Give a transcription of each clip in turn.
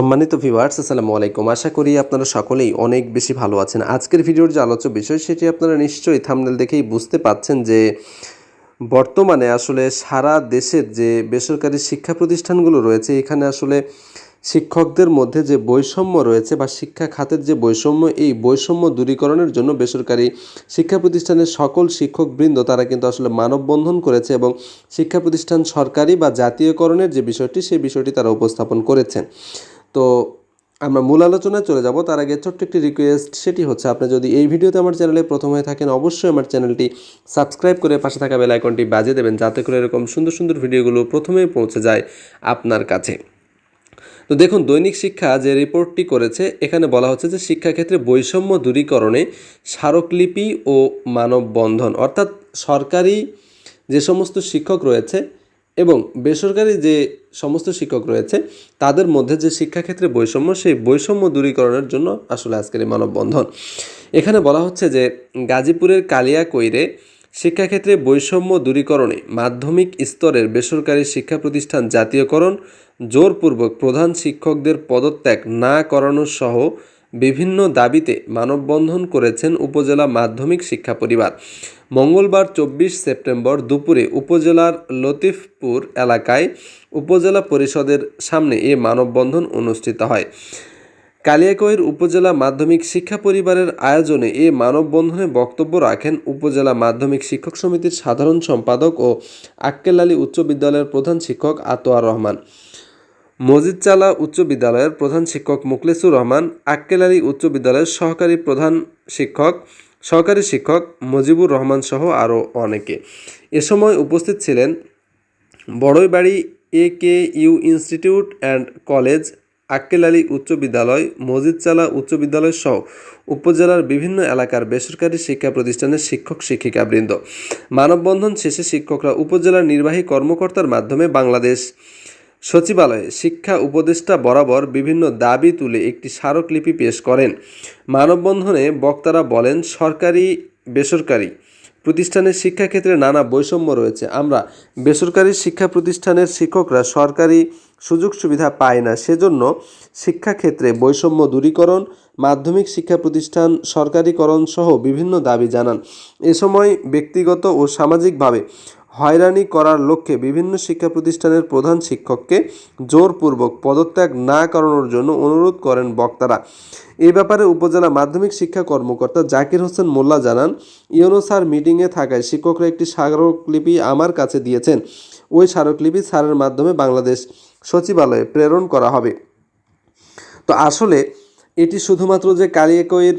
সম্মানিত ভিউয়ার্স আসসালামু আলাইকুম। আশা করি আপনারা সকলেই অনেক বেশি ভালো আছেন। আজকের ভিডিওর যে আলোচ্য বিষয়, সেটি আপনারা নিশ্চয়ই থামনেল দেখেই বুঝতে পাচ্ছেন যে বর্তমানে আসলে সারা দেশের যে বেসরকারি শিক্ষা প্রতিষ্ঠানগুলো রয়েছে, এখানে আসলে শিক্ষকদের মধ্যে যে বৈষম্য রয়েছে বা শিক্ষা খাতের যে বৈষম্য, এই বৈষম্য দূরীকরণের জন্য বেসরকারি শিক্ষা প্রতিষ্ঠানের সকল শিক্ষকবৃন্দ, তারা কিন্তু আসলে মানববন্ধন করেছে এবং শিক্ষা প্রতিষ্ঠান সরকারি বা জাতীয়করণের যে বিষয়টি, সেই বিষয়টি তারা উপস্থাপন করেছেন। তো আমরা মূল আলোচনায় চলে যাব। তার আগে ছোট্ট একটি রিকোয়েস্ট সেটি হচ্ছে আপনি যদি এই ভিডিওতে আমার চ্যানেলে প্রথম হয়ে থাকেন, অবশ্যই আমার চ্যানেলটি সাবস্ক্রাইব করে পাশে থাকা বেল আইকনটি বাজিয়ে দেবেন, যাতে করে এরকম সুন্দর সুন্দর ভিডিওগুলো প্রথমেই পৌঁছে যায় আপনার কাছে। তো দেখুন, দৈনিক শিক্ষা যে রিপোর্টটি করেছে, এখানে বলা হচ্ছে যে শিক্ষাক্ষেত্রে বৈষম্য দূরীকরণে স্মারকলিপি ও মানববন্ধন, অর্থাৎ সরকারি যে সমস্ত শিক্ষক রয়েছে এবং বেসরকারি যে সমস্ত শিক্ষক রয়েছে, তাদের মধ্যে যে শিক্ষাক্ষেত্রে বৈষম্য, সেই বৈষম্য দূরীকরণের জন্য আসলে আজকের এই মানববন্ধন। এখানে বলা হচ্ছে যে গাজীপুরের কালিয়াকৈরে শিক্ষাক্ষেত্রে বৈষম্য দূরীকরণে মাধ্যমিক স্তরের বেসরকারি শিক্ষা প্রতিষ্ঠান জাতীয়করণ জোরপূর্বক প্রধান শিক্ষকদের পদত্যাগ না করানো সহ বিভিন্ন দাবিতে মানববন্ধন করেছেন উপজেলা মাধ্যমিক শিক্ষা পরিবার। মঙ্গলবার চব্বিশ সেপ্টেম্বর দুপুরে উপজেলার লতিফপুর এলাকায় উপজেলা পরিষদের সামনে এ মানববন্ধন অনুষ্ঠিত হয়। কালিয়াকৈর উপজেলা মাধ্যমিক শিক্ষা পরিবারের আয়োজনে এ মানববন্ধনে বক্তব্য রাখেন উপজেলা মাধ্যমিক শিক্ষক সমিতির সাধারণ সম্পাদক ও আক্কেল আলী উচ্চ বিদ্যালয়ের প্রধান শিক্ষক আতোয়ার রহমান। মজিদচালা উচ্চ বিদ্যালয়ের প্রধান শিক্ষক মুখলেসুর রহমান, আক্কেল আলী উচ্চ বিদ্যালয়ের সহকারী প্রধান শিক্ষক, সহকারী শিক্ষক মজিবুর রহমান সহ আরও অনেকে। এ সময় উপস্থিত ছিলেন Boroibari A K U institute and college, Akkel Ali উচ্চ বিদ্যালয়, মজিদচালা উচ্চ বিদ্যালয় সহ উপজেলার বিভিন্ন এলাকার বেসরকারি শিক্ষা প্রতিষ্ঠানের শিক্ষক শিক্ষিকাবৃন্দ। মানববন্ধন শেষে শিক্ষকরা উপজেলার নির্বাহী কর্মকর্তার মাধ্যমে বাংলাদেশ সচিবালয়ে শিক্ষা উপদেষ্টা বরাবর বিভিন্ন দাবি তুলে একটি স্মারকলিপি পেশ করেন। মানববন্ধনে বক্তারা বলেন, সরকারি, বেসরকারি প্রতিষ্ঠানের শিক্ষাক্ষেত্রে নানা বৈষম্য রয়েছে। আমরা বেসরকারি শিক্ষা প্রতিষ্ঠানের শিক্ষকরা সরকারি সুযোগ সুবিধা পায় না, সেজন্য শিক্ষাক্ষেত্রে বৈষম্য দূরীকরণ, মাধ্যমিক শিক্ষা প্রতিষ্ঠান সরকারিকরণ সহ বিভিন্ন দাবি জানান। এ সময় ব্যক্তিগত ও সামাজিকভাবে হয়রানি করার লক্ষ্যে বিভিন্ন শিক্ষা প্রতিষ্ঠানের প্রধান শিক্ষককে জোরপূর্বক পদত্যাগ না করানোর জন্য অনুরোধ করেন বক্তারা। এ ব্যাপারে উপজেলা মাধ্যমিক শিক্ষা কর্মকর্তা জাকির হোসেন মোল্লা জানান ইউনো স্যার মিটিংয়ে থাকায় শিক্ষকরা একটি স্মারকলিপি আমার কাছে দিয়েছেন। ওই স্মারকলিপি স্যারের মাধ্যমে বাংলাদেশ সচিবালয়ে প্রেরণ করা হবে। তো আসলে এটি শুধুমাত্র যে কালিয়াকৈর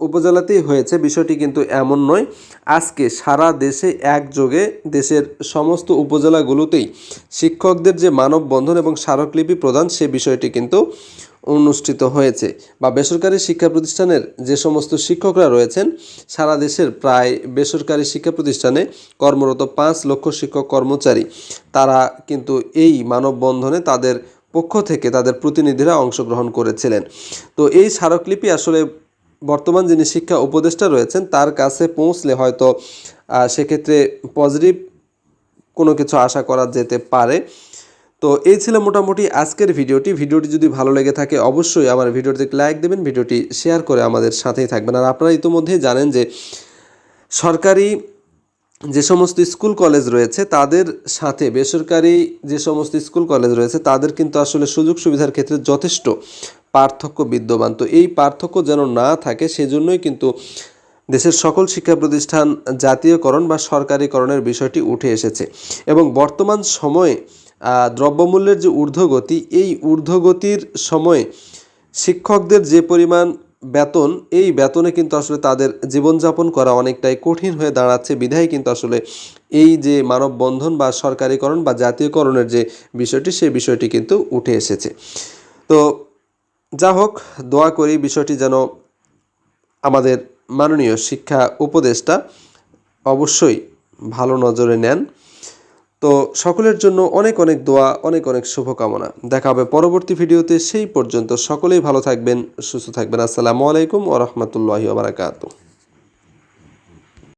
উপজেলাতেই হয়েছে। বিষয়টি কিন্তু এমন নয়, আজকে সারা দেশে একযোগে দেশের সমস্ত উপজেলাগুলোতেই শিক্ষকদের যে মানববন্ধন এবং স্মারকলিপি প্রদান, সে বিষয়টি কিন্তু অনুষ্ঠিত হয়েছে বা বেসরকারি শিক্ষা প্রতিষ্ঠানের যে সমস্ত শিক্ষকরা রয়েছেন, সারা দেশের প্রায় বেসরকারি শিক্ষা প্রতিষ্ঠানে কর্মরত পাঁচ লক্ষ শিক্ষক কর্মচারী, তারা কিন্তু এই মানববন্ধনে তাদের পক্ষ থেকে তাদের প্রতিনিধিরা অংশগ্রহণ করেছিলেন। তো এই স্মারকলিপি আসলে বর্তমান যিনি শিক্ষা উপদেষ্টা রয়েছেন, তার কাছে পৌঁছলে হয়তো সেক্ষেত্রে পজিটিভ কোনো কিছু আশা করা যেতে পারে। তো এই ছিল মোটামুটি আজকের ভিডিওটি। ভিডিওটি যদি ভালো লেগে থাকে, অবশ্যই আমার ভিডিওটিতে লাইক দেবেন, ভিডিওটি শেয়ার করে আমাদের সাথেই থাকবেন। আর আপনারা ইতিমধ্যেই জানেন যে, সরকারি যে সমস্ত স্কুল কলেজ রয়েছে, তাদের সাথে বেসরকারি যে সমস্ত স্কুল কলেজ রয়েছে, তাদের কিন্তু আসলে সুযোগ সুবিধার ক্ষেত্রে যথেষ্ট পার্থক্য বিদ্যমান। তো এই পার্থক্য যেন না থাকে, সেজন্যই কিন্তু দেশের সকল শিক্ষা প্রতিষ্ঠান জাতীয়করণ বা সরকারিকরণের বিষয়টি উঠে এসেছে। এবং বর্তমান সময়ে দ্রব্যমূল্যের যে ঊর্ধ্বগতি, এই ঊর্ধ্বগতির সময়ে শিক্ষকদের যে পরিমাণ বেতন, এই বেতনে কিন্তু আসলে তাদের জীবনযাপন করা অনেকটাই কঠিন হয়ে দাঁড়াচ্ছে। বিধায় কিন্তু আসলে এই যে মানববন্ধন বা সরকারিকরণ বা জাতীয়করণের যে বিষয়টি সেই বিষয়টি কিন্তু উঠে এসেছে। তো যা হোক দোয়া করি বিষয়টি যেন আমাদের মাননীয় শিক্ষা উপদেষ্টা অবশ্যই ভালো নজরে নেন। তো সকলের জন্য অনেক অনেক দোয়া, অনেক অনেক শুভকামনা। দেখা হবে পরবর্তী ভিডিওতে। সেই পর্যন্ত সকলেই ভালো থাকবেন, সুস্থ থাকবেন। আসসালামু আলাইকুম ও রহমতুল্লাহি বারাকাতু